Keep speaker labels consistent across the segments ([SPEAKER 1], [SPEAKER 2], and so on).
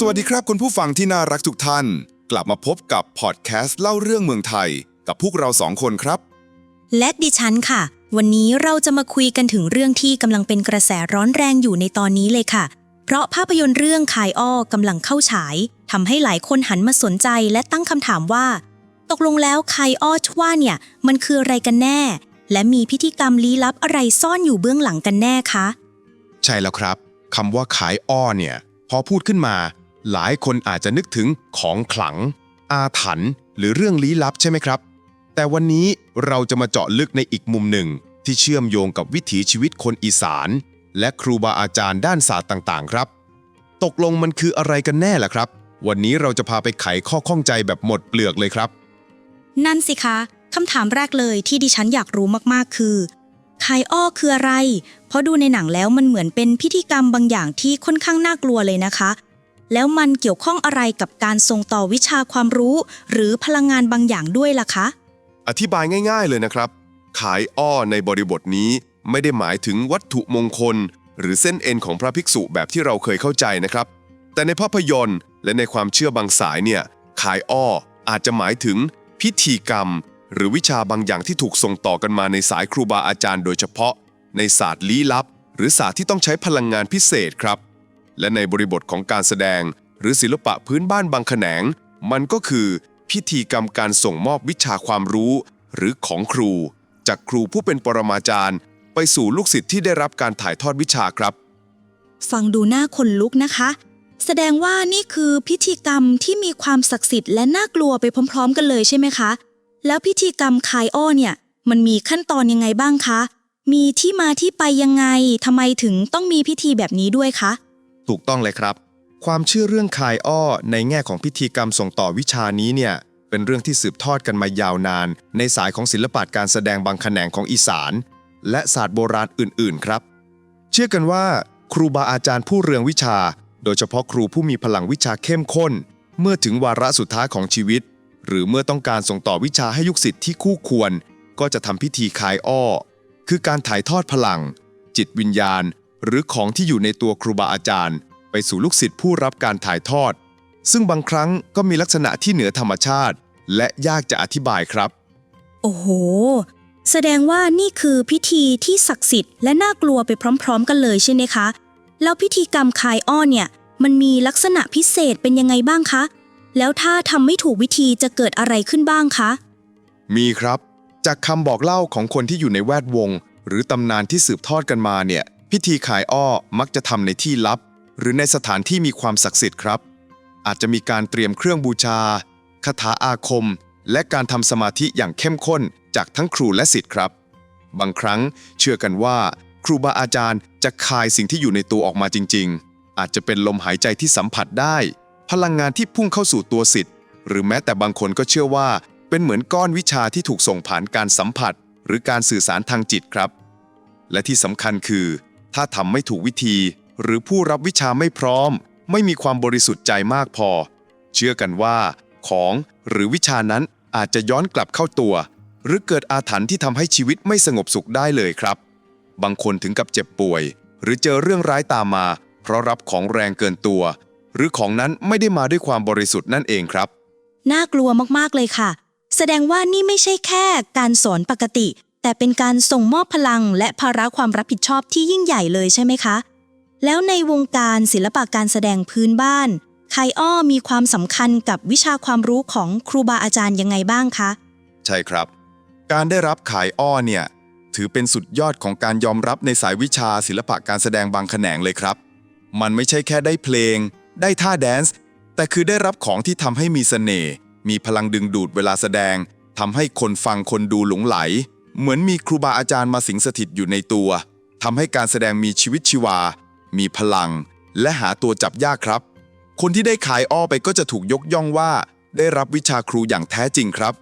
[SPEAKER 1] สวัสดีครับคุณผู้ฟังที่น่ารักทุกท่าน กลับมาพบกับพอดแคสต์เล่าเรื่องเมืองไทย กับพวกเราสองคนครับ
[SPEAKER 2] และดิฉันค่ะ วันนี้เราจะมาคุยกันถึงเรื่องที่กำลังเป็นกระแสร้อนแรงอยู่ในตอนนี้เลยค่ะ เพราะภาพยนตร์เรื่องคายอ้อกำลังเข้าฉายทำให้หลายคนหันมาสนใจและตั้งคำถามว่า ตกลงแล้วคายอ้อที่ว่าเนี่ย มันคืออะไรกันแน่ และมีพิธีกรรมลี้ลับอะไรซ่อนอยู่เบื้องหลังกันแน่คะ
[SPEAKER 3] ใช่แล้วครับคำว่าขายอ้อเนี่ย พอพูดขึ้นมา หลายคนอาจจะนึกถึงของขลัง อาถรรพ์หรือเรื่องลี้ลับใช่ไหมครับ แต่วันนี้เราจะมาเจาะลึกในอีกมุมหนึ่ง ที่เชื่อมโยงกับวิถีชีวิตคนอีสาน และครูบาอาจารย์ด้านศาสตร์ต่าง ๆ ครับ ตกลงมันคืออะไรกันแน่ล่ะครับ วันนี้เราจะพาไปไขข้อข้องใจแบบหมดเปลือกเลยครับ
[SPEAKER 2] นั่นสิคะคำถามแรกเลยที่ดิฉันอยากรู้มากๆ คือคายอ้อคืออะไร เพราะดูในหนังแล้วมันเหมือนเป็นพิธีกรรมบางอย่างที่ค่อนข้างน่ากลัวเลยนะคะ แล้วมันเกี่ยวข้องอะไรกับการส่งต่อวิชาความรู้ หรือพลังงานบางอย่างด้วยล่ะคะ
[SPEAKER 3] อธิบายง่าย ๆเลยนะครับ ขายอ้อในบริบทนี้ไม่ได้หมายถึงวัตถุมงคล หรือเส้นเอ็นของพระภิกษุแบบที่เราเคยเข้าใจนะครับ แต่ในภาพยนตร์ และในความเชื่อบางสายเนี่ยขายอ้ออาจจะหมายถึง พิธีกรรม หรือวิชาบางอย่างที่ถูกส่งต่อกันมาในสายครูบาอาจารย์ โดยเฉพาะ ในศาสตร์ลี้ลับ หรือศาสตร์ที่ต้องใช้พลังงานพิเศษครับ และในบริบทของการแสดง หรือศิลปะพื้นบ้านบางแขนง มันก็คือพิธีกรรมการส่งมอบวิชาความรู้ หรือของครู จากครูผู้เป็นปรมาจารย์ ไปสู่ลูกศิษย์ที่ได้รับการถ่ายทอดวิชาครับ
[SPEAKER 2] ฟังดูน่าขนลุกนะคะ แสดงว่านี่คือพิธีกรรมที่มีความศักดิ์สิทธิ์และน่ากลัวไปพร้อม ๆ กันเลยใช่ไหมคะ แล้วพิธีกรรมคายอ้อเนี่ย มันมีขั้นตอนยังไงบ้างคะ มีที่มาที่ไปยังไงทำไมถึงต้องมีพิธีแบบนี้ด้วยคะ
[SPEAKER 3] ถูกต้องเลยครับ ความเชื่อเรื่องคายอ้อในแง่ของพิธีกรรมส่งต่อวิชานี้เนี่ยเป็นเรื่องที่สืบทอดกันมายาวนาน ในสายของศิลปะการแสดงบางแขนงของอีสาน และศาสตร์โบราณอื่นๆครับ เชื่อกันว่า ครูบาอาจารย์ผู้เรืองวิชา โดยเฉพาะครูผู้มีพลังวิชาเข้มข้น เมื่อถึงวาระสุดท้ายของชีวิต หรือเมื่อต้องการส่งต่อวิชาให้ยุคศิษย์ที่คู่ควร ก็จะทำพิธีคายอ้อ คือการถ่ายทอดพลัง จิตวิญญาณ หรือของที่อยู่ในตัวครูบาอาจารย์ ไปสู่ลูกศิษย์ผู้รับการถ่ายทอด ซึ่งบางครั้งก็มีลักษณะที่เหนือธรรมชาติ และยากจะอธิบายครับ
[SPEAKER 2] โอ้โห แสดงว่านี่คือพิธีที่ศักดิ์สิทธิ์และน่ากลัวไปพร้อม ๆ กันเลยใช่ไหมคะ แล้วพิธีกรรมคายอ้อเนี่ย มันมีลักษณะพิเศษเป็นยังไงบ้างคะ แล้วถ้าทำไม่ถูกวิธีจะเกิดอะไรขึ้นบ้างคะ
[SPEAKER 3] มีครับ จากคำบอกเล่าของคนที่อยู่ในแวดวง หรือตำนานที่สืบทอดกันมาเนี่ย พิธีขายอ้อมักจะทำในที่ลับ หรือในสถานที่มีความศักดิ์สิทธิ์ครับ อาจจะมีการเตรียมเครื่องบูชาคาถาอาคม และการทำสมาธิอย่างเข้มข้นจากทั้งครูและศิษย์ครับ บางครั้งเชื่อกันว่า ครูบาอาจารย์จะคายสิ่งที่อยู่ในตัวออกมาจริง ๆ อาจจะเป็นลมหายใจที่สัมผัสได้ พลังงานที่พุ่งเข้าสู่ตัวศิษย์หรือแม้แต่บางคนก็เชื่อว่า เป็นเหมือนก้อนวิชาที่ถูกส่งผ่านการสัมผัส หรือการสื่อสารทางจิตครับ และที่สำคัญคือ ถ้าทำไม่ถูกวิธี หรือผู้รับวิชาไม่พร้อม ไม่มีความบริสุทธิ์ใจมากพอ เชื่อกันว่า ของหรือวิชานั้นอาจจะย้อนกลับเข้าตัว หรือเกิดอาถรรพ์ที่ทำให้ชีวิตไม่สงบสุขได้เลยครับ บางคนถึงกับเจ็บป่วย หรือเจอเรื่องร้ายตามมา เพราะรับของแรงเกินตัว หรือของนั้นไม่ได้มาด้วยความบริสุทธิ์นั่นเองครับ
[SPEAKER 2] น่ากลัวมากๆเลยค่ะ แสดงว่านี่ไม่ใช่แค่การสอนปกติ แต่เป็นการส่งมอบพลังและภาระความรับผิดชอบที่ยิ่งใหญ่เลยใช่ไหมคะ แล้วในวงการศิลปะการแสดงพื้นบ้านไคอ้อมีความสำคัญกับวิชาความรู้ของครูบาอาจารย์ยังไงบ้างคะ
[SPEAKER 3] ใช่ครับ การได้รับขายอ้อเนี่ย ถือเป็นสุดยอดของการยอมรับในสายวิชาศิลปะการแสดงบางแขนงเลยครับ มันไม่ใช่แค่ได้เพลง ได้ท่าแดนซ์แต่คือได้รับของที่ทำให้มีเสน่ห์มีพลังดึงดูดเวลาแสดงทำให้คนฟังคนดูหลงไหล เหมือนมีครูบาอาจารย์มาสิงสถิตอยู่ในตัวทำให้การแสดงมีชีวิตชีวา มีพลัง และหาตัวจับยากครับ คนที่ได้ขายอ้อไปก็จะถูกยกย่องว่า ได้รับวิชาครูอย่างแท้จริงครับ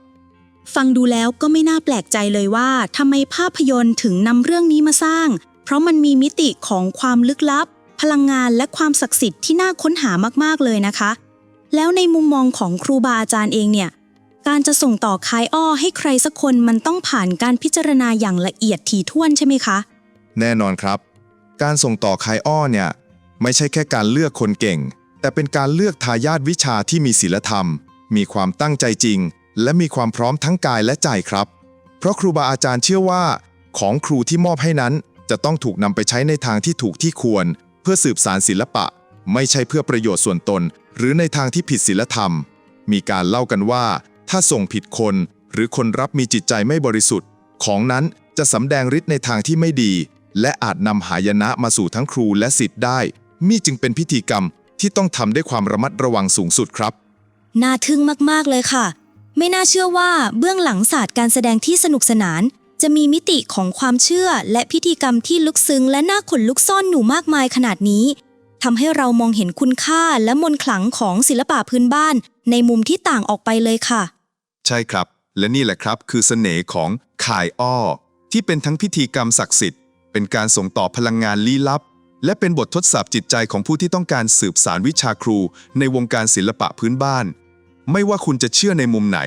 [SPEAKER 2] ฟังดูแล้วก็ไม่น่าแปลกใจเลยว่าทำไมภาพยนตร์ถึงนำเรื่องนี้มาสร้าง เพราะมันมีมิติของความลึกลับ พลังงานและความศักดิ์สิทธิ์ที่น่าค้นหามากๆเลยนะคะ แล้วในมุมมองของครูบาอาจารย์เองเนี่ย การจะส่งต่อคายอ้อให้ใครสักคนมันต้องผ่านการพิจารณาอย่างละเอียดถี่ถ้วนใช่ไหมคะ
[SPEAKER 3] แน่นอนครับ การส่งต่อคายอ้อเนี่ย ไม่ใช่แค่การเลือกคนเก่ง แต่เป็นการเลือกทายาทวิชาที่มีศีลธรรม มีความตั้งใจจริง และมีความพร้อมทั้งกายและใจครับ เพราะครูบาอาจารย์เชื่อว่า ของครูที่มอบให้นั้น จะต้องถูกนำไปใช้ในทางที่ถูกที่ควร เพื่อสืบสารศิลปะ ไม่ใช่เพื่อประโยชน์ส่วนตน หรือในทางที่ผิดศีลธรรม มีการเล่ากันว่า ถ้าส่งผิดคน หรือคนรับมีจิตใจไม่บริสุทธิ์ ของนั้นจะสำแดงฤทธิ์ในทางที่ไม่ดี และอาจนำหายนะมาสู่ทั้งครูและสิทธิ์ได้มีจึงเป็นพิธีกรรมที่ต้องทำด้วยความระมัดระวังสูงสุดครับ
[SPEAKER 2] น่าทึ่งมาก ๆ เลยค่ะ ไม่น่าเชื่อว่าเบื้องหลังศาสตร์การแสดงที่สนุกสนาน จะมีมิติของความเชื่อและพิธีกรรมที่ลึกซึ้งและน่าขนลุกซ่อนอยู่มากมายขนาดนี้ทำให้เรามองเห็นคุณค่าและมนต์ขลังของศิลปะพื้นบ้าน ในมุมที่ต่างออกไปเลยค่ะ
[SPEAKER 3] ใช่ครับ และนี่แหละครับคือเสน่ห์ของข่ายอ้อ ที่เป็นทั้งพิธีกรรมศักดิ์สิทธิ์ เป็นการส่งต่อพลังงานลี้ลับ และเป็นบททดสอบจิตใจของผู้ที่ต้องการสืบสารวิชาครู ในวงการศิลปะพื้นบ้าน ไม่ว่าคุณจะเชื่อในมุมไหน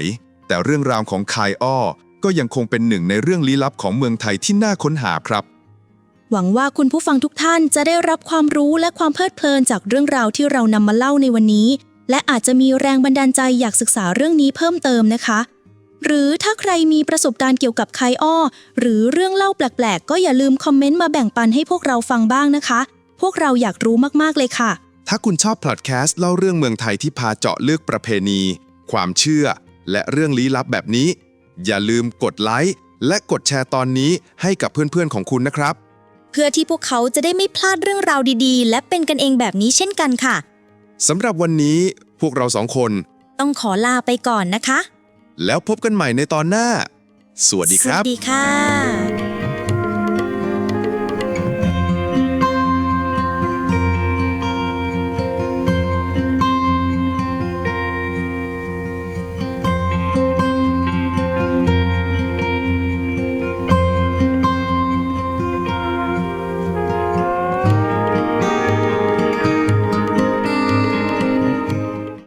[SPEAKER 3] แต่เรื่องราวของคายอ้อ ก็ยังคงเป็นหนึ่งในเรื่องลี้ลับของเมืองไทยที่น่าค้นหาครับ
[SPEAKER 2] หวังว่าคุณผู้ฟังทุกท่านจะได้รับความรู้และความเพลิดเพลินจากเรื่องราวที่เรานำมาเล่าในวันนี้ และอาจจะมีแรงบันดาลใจอยากศึกษาเรื่องนี้เพิ่มเติมนะคะ หรือถ้าใครมีประสบการณ์เกี่ยวกับไคอ้อ หรือเรื่องเล่าแปลกๆ ก็อย่าลืมคอมเมนต์มาแบ่งปันให้พวกเราฟังบ้างนะคะ พวกเราอยากรู้มากๆเลยค่ะ
[SPEAKER 3] ถ้าคุณชอบพอดแคสต์เล่าเรื่องเมืองไทยที่พาเจาะลึกประเพณี ความเชื่อ และเรื่องลี้ลับแบบนี้ อย่าลืมกดไลค์และกดแชร์ตอนนี้ให้กับเพื่อนๆของคุณนะครับ
[SPEAKER 2] เพื่อที่พวกเขาจะได้ไม่พลาดเรื่องราวดีๆ และเป็นกันเองแบบนี้เช่นกันค่ะ
[SPEAKER 3] สำหรับวันนี้พวกเราสองคน
[SPEAKER 2] ต้องขอลาไปก่อนนะคะ
[SPEAKER 3] แล้วพบกันใหม่ในตอนหน้า สวัสดีครับ
[SPEAKER 2] สวัสดีค่ะ